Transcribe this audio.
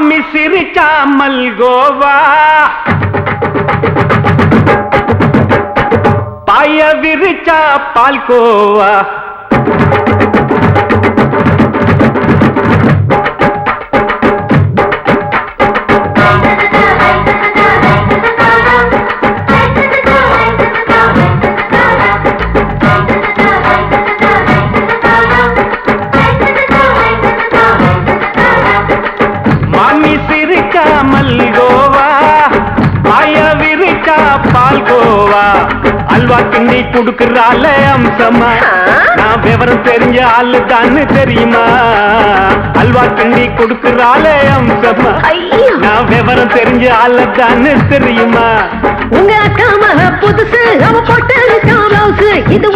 மாமி சிரிச்சாமல் கோவா. பாய விரிச்சா பால்கோவா. மாமி சிரிக்காமல் கோவா பாய விரிச்சா பால்கோவா அல்வா கிண்டி குடுக்கறால அம்சமா. நான் விவரம் தெரிஞ்ச ஆளு தான்னு தெரியுமா? அல்வா கிண்டி குடுக்கறால அம்சமா. நான் விவரம் தெரிஞ்ச ஆளு தான்னு தெரியுமா? உங்க அக்கா மக புதுசு அவ போட்டு இது